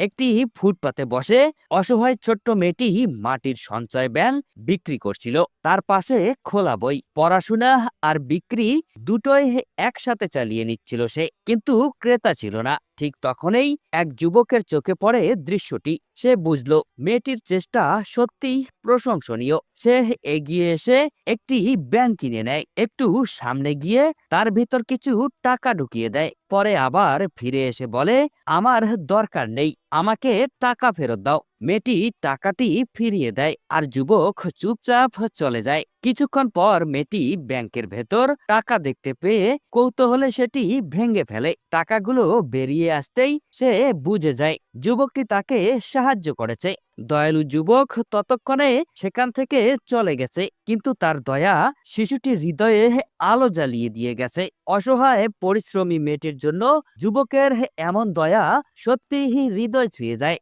একটি ফুটপাতে বসে অসহায় ছোট্ট মেয়েটি মাটির সঞ্চয় ব্যান বিক্রি করছিল। তার পাশে খোলা বই, পড়াশোনা আর বিক্রি দুটোই একসাথে চালিয়ে নিচ্ছিল সে, কিন্তু ক্রেতা ছিল না। ঠিক তখনই এক যুবকের চোখে পড়ে দৃশ্যটি। সে বুঝল, মেয়েটির চেষ্টা সত্যিই প্রশংসনীয়। সে এগিয়ে এসে একটি ব্যাংক কিনে নেয়। একটু সামনে গিয়ে তার ভিতর কিছু টাকা ঢুকিয়ে দেয়। পরে আবার ফিরে এসে বলে, আমার দরকার নেই। আমাকে টাকা ফেরত দাও। মেয়েটি টাকাটি ফিরিয়ে দেয় আর যুবক চুপচাপ চলে যায়। কিছুক্ষণ পর মেয়েটি ব্যাংকের ভেতর টাকা দেখতে পেয়ে কৌতূহলে সেটি ভেঙে ফেলে। টাকাগুলো বেরিয়ে আসতেই সে বুঝে যায়, যুবকটি তাকে সাহায্য করেছে। দয়ালু যুবক ততক্ষণে সেখান থেকে চলে গেছে, কিন্তু তার দয়া শিশুটির হৃদয়ে আলো জ্বালিয়ে দিয়ে গেছে। অসহায়, পরিশ্রমী মেয়েটির জন্য যুবকের এমন দয়া সত্যিই হৃদয় ছুঁয়ে যায়।